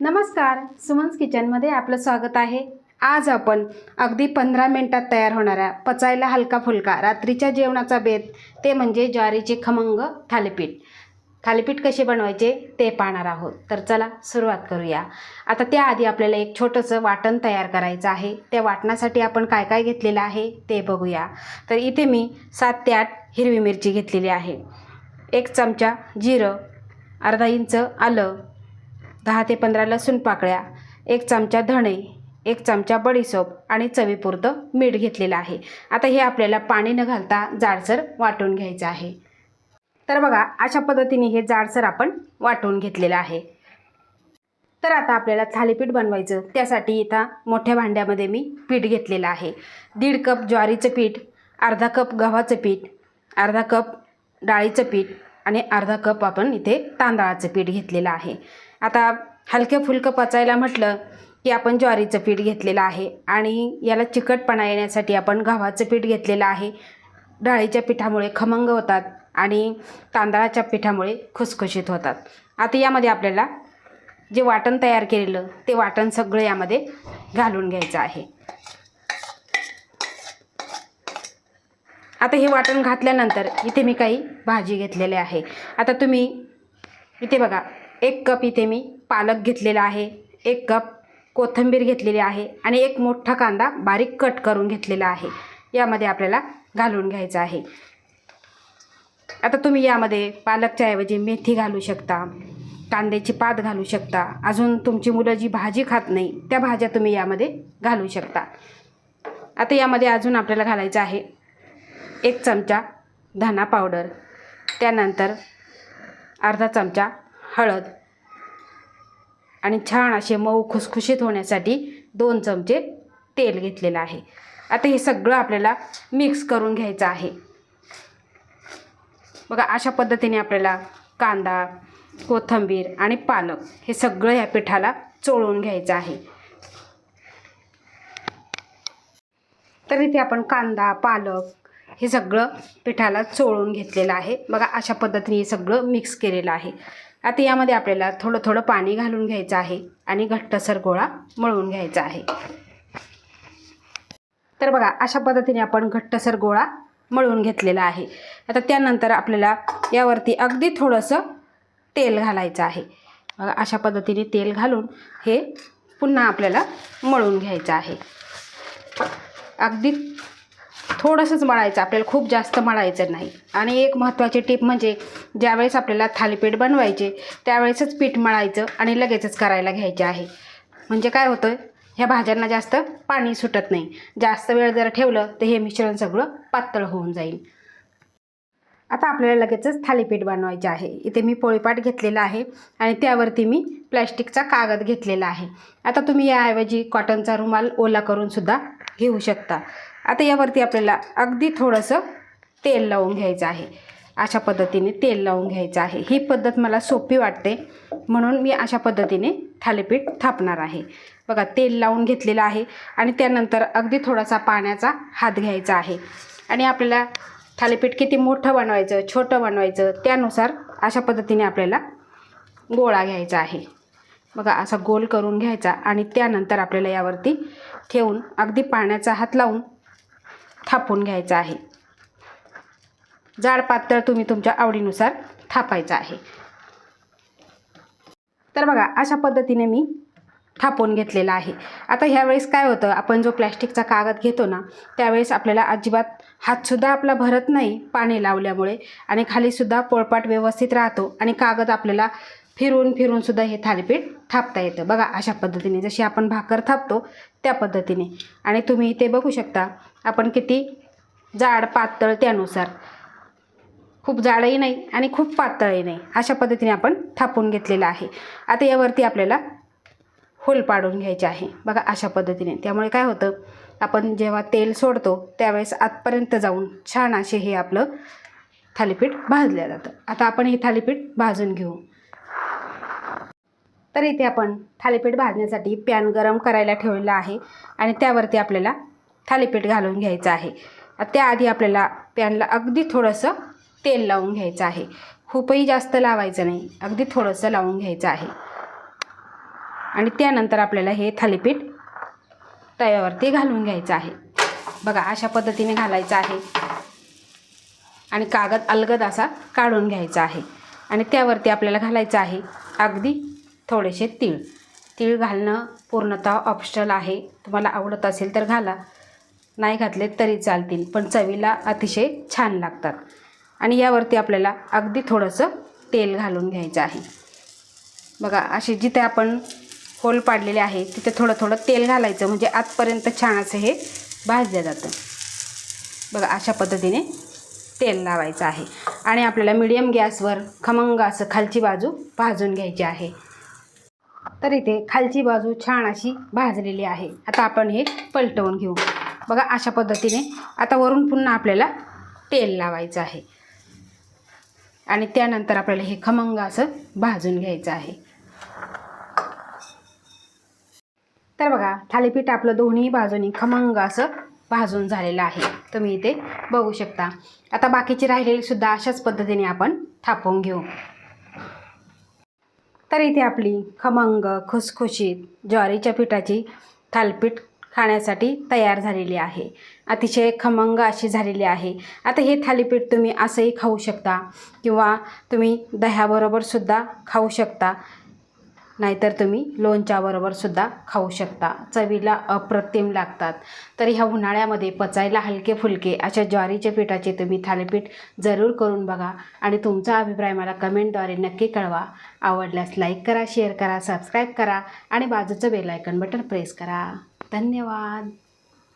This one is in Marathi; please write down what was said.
नमस्कार सुमन्स किचनमध्ये आपलं स्वागत आहे. आज आपण अगदी पंधरा मिनटात तयार होणाऱ्या पचायला हलका फुलका रात्रीच्या जेवणाचा बेत ते म्हणजे ज्वारीचे खमंग थालीपीठ. थालीपीठ कसे बनवायचे ते पाहणार आहोत. तर चला सुरुवात करूया. आता त्याआधी आपल्याला एक छोटंसं वाटण तयार करायचं आहे. त्या वाटणासाठी आपण काय काय घेतलेलं आहे ते बघूया. तर इथे मी सात ते आठ हिरवी मिरची घेतलेली आहे. एक चमचा जिरं अर्धा इंच आलं दहा ते पंधरा लसूण पाकळ्या एक चमचा धणे एक चमचा बडीसोप आणि चवीपुरतं मीठ घेतलेलं आहे. आता हे आपल्याला पाणी न घालता जाडसर वाटून घ्यायचं आहे. तर बघा अशा पद्धतीने हे जाडसर आपण वाटून घेतलेलं आहे. तर आता आपल्याला थालीपीठ बनवायचं. त्यासाठी इथं मोठ्या भांड्यामध्ये मी पीठ घेतलेलं आहे. दीड कप ज्वारीचं पीठ अर्धा कप गव्हाचं पीठ अर्धा कप डाळीचं पीठ आणि अर्धा कप आपण इथे तांदळाचं पीठ घेतलेलं आहे. आता हलकं फुलकं पचायला म्हटलं की आपण ज्वारीचं पीठ घेतलेलं आहे आणि याला चिकटपणा येण्यासाठी आपण गव्हाचं पीठ घेतलेलं आहे. डाळीच्या पिठामुळे खमंग होतात आणि तांदळाच्या पिठामुळे खुसखुशीत होतात. आता यामध्ये आपल्याला जे वाटण तयार केलेलं ते वाटण सगळं यामध्ये घालून घ्यायचं आहे. आता हे वाटण घातल्यानंतर इथे मी काही भाजी घेतलेले आहे. आता तुम्ही इथे बघा एक कप इथे मी पालक घेतलेला आहे एक कप कोथिंबीर घेतलेली आहे आणि एक मोठा कांदा बारीक कट करून घेतलेला आहे. यामध्ये आपल्याला घालून घ्यायचं आहे. आता तुम्ही यामध्ये पालकच्या ऐवजी मेथी घालू शकता कांद्याची पात घालू शकता अजून तुमची मुलं जी भाजी खात नाही त्या भाज्या तुम्ही यामध्ये घालू शकता. आता यामध्ये अजून आपल्याला घालायचं आहे एक चमचा धना पावडर त्यानंतर अर्धा चमचा हळद. आणि छान असे मऊ खुसखुशीत होण्यासाठी दोन चमचे तेल घेतलेलं आहे. आता हे सगळं आपल्याला मिक्स करून घ्यायचं आहे. बघा अशा पद्धतीने आपल्याला कांदा कोथिंबीर आणि पालक हे सगळं या पिठाला चोळून घ्यायचं आहे. तर इथे आपण कांदा पालक हे सगळं पिठाला चोळून घेतलेलं आहे. बघा अशा पद्धतीने हे सगळं मिक्स केलेलं आहे. आता यामध्ये आपल्याला थोडं थोडं पाणी घालून घ्यायचं आहे आणि घट्टसर गोळा मळून घ्यायचा आहे. तर बघा अशा पद्धतीने आपण घट्टसर गोळा मळून घेतलेला आहे. आता त्यानंतर आपल्याला यावरती अगदी थोडंसं तेल घालायचं आहे. बघा अशा पद्धतीने तेल घालून हे पुन्हा आपल्याला मळून घ्यायचं आहे. अगदी थोडंसंच मळायचं आपल्याला खूप जास्त मळायचं नाही. आणि एक महत्त्वाची टीप म्हणजे ज्यावेळेस आपल्याला थालीपीठ बनवायचे त्यावेळेसच पीठ मळायचं आणि लगेचच करायला घ्यायचे आहे. म्हणजे काय होतं ह्या भाज्यांना जास्त पाणी सुटत नाही. जास्त वेळ जर ठेवलं तर हे मिश्रण सगळं पातळ होऊन जाईल. आता आपल्याला लगेचच थालीपीठ बनवायचे आहे. इथे मी पोळीपाट घेतलेला आहे आणि त्यावरती मी प्लॅस्टिकचा कागद घेतलेला आहे. आता तुम्ही याऐवजी कॉटनचा रुमाल ओला करूनसुद्धा घेऊ शकता. आता यावरती आपल्याला अगदी थोडंसं तेल लावून घ्यायचं आहे. अशा पद्धतीने तेल लावून घ्यायचं आहे. ही पद्धत मला सोपी वाटते. म्हणून मी अशा पद्धतीने थालीपीठ थापणार आहे. बघा तेल लावून घेतलेलं आहे आणि त्यानंतर अगदी थोडासा पाण्याचा हात घ्यायचा आहे. आणि आपल्याला थालीपीठ किती मोठं बनवायचं छोटं बनवायचं त्यानुसार अशा पद्धतीने आपल्याला गोळा घ्यायचा आहे. बघा असा गोल करून घ्यायचा आणि त्यानंतर आपल्याला यावरती ठेवून अगदी पाण्याचा हात लावून थापून घ्यायचा आहे. जाड पातळ तुम्ही तुमच्या आवडीनुसार थापायचं आहे. तर बघा अशा पद्धतीने मी थापून घेतलेला आहे. आता ह्यावेळेस काय होतं आपण जो प्लॅस्टिकचा कागद घेतो ना त्यावेळेस आपल्याला अजिबात हातसुद्धा आपला भरत नाही पाणी लावल्यामुळे आणि खालीसुद्धा पोळपाट व्यवस्थित राहतो आणि कागद आपल्याला फिरून फिरून सुद्धा हे थालीपीठ थापता येतं. बघा अशा पद्धतीने जशी आपण भाकर थापतो त्या पद्धतीने. आणि तुम्ही इथे बघू शकता आपण किती जाड पातळ त्यानुसार. खूप जाडही नाही आणि खूप पातळही नाही. अशा पद्धतीने आपण थापून घेतलेलं आहे. आता यावरती आपल्याला होल पाडून घ्यायचे आहे. बघा अशा पद्धतीने. त्यामुळे काय होतं आपण जेव्हा तेल सोडतो त्यावेळेस आतपर्यंत जाऊन छान असे हे आपलं थालीपीठ भाजलं जातं. आता आपण हे थालीपीठ भाजून घेऊ. तर इथे आपण थालीपीठ भाजण्यासाठी पॅन गरम करायला ठेवलेला आहे आणि त्यावरती आपल्याला थालीपीठ घालून घ्यायचं आहे. त्याआधी आपल्याला पॅनला अगदी थोडंसं तेल लावून घ्यायचं आहे. खूपही जास्त लावायचं नाही अगदी थोडंसं लावून घ्यायचं आहे. आणि त्यानंतर आपल्याला हे थालीपीठ तव्यावरती घालून घ्यायचं आहे. बघा अशा पद्धतीने घालायचं आहे. आणि कागद अलगद असा काढून घ्यायचा आहे. आणि त्यावरती आपल्याला घालायचं आहे अगदी थोडेसे तीळ. तीळ घालणं पूर्णतः ऑप्शनल आहे. तुम्हाला आवडत असेल तर घाला. नाही घातले तरी चालतील पण चवीला अतिशय छान लागतात. आणि यावरती आपल्याला अगदी थोडंसं तेल घालून घ्यायचं आहे. बघा असे जिथे आपण होल पाडलेले आहे तिथे थोडं थोडं तेल घालायचं म्हणजे आतपर्यंत छान असं हे भाजलं जातं. बघा अशा पद्धतीने तेल लावायचं आहे. आणि आपल्याला मिडियम गॅसवर खमंग असं खालची बाजू भाजून घ्यायची आहे. तर इथे खालची बाजू छान अशी भाजलेली आहे. आता आपण हे पलटवून घेऊ. बघा अशा पद्धतीने आता वरून पुन्हा आपल्याला तेल लावायचं आहे. आणि त्यानंतर आपल्याला हे खमंग असं भाजून घ्यायचं आहे. तर बघा थालीपीठ आपलं दोन्ही बाजूनी खमंग असं भाजून झालेलं आहे. तुम्ही इथे बघू शकता. आता बाकीची राहिलेली सुद्धा अशाच पद्धतीने आपण थापून घेऊ. तर इथे आपली खमंग खुसखुशीत ज्वारीच्या पिठाची थालपीठ खाण्यासाठी तयार झालेली आहे. अतिशय खमंग अशी झालेली आहे. आता हे थालीपीठ तुम्ही असंही खाऊ शकता किंवा तुम्ही दह्याबरोबरसुद्धा खाऊ शकता. नाहीतर तुम्ही लोणच्याबरोबरसुद्धा खाऊ शकता. चवीला अप्रतिम लागतात. तर ह्या उन्हाळ्यामध्ये पचायला हलके फुलके अशा ज्वारीच्या पिठाचे तुम्ही थालीपीठ जरूर करून बघा आणि तुमचा अभिप्राय मला कमेंटद्वारे नक्की कळवा. आवडल्यास लाईक करा शेअर करा सबस्क्राईब करा आणि बाजूचं बेलायकन बटन प्रेस करा. धन्यवाद.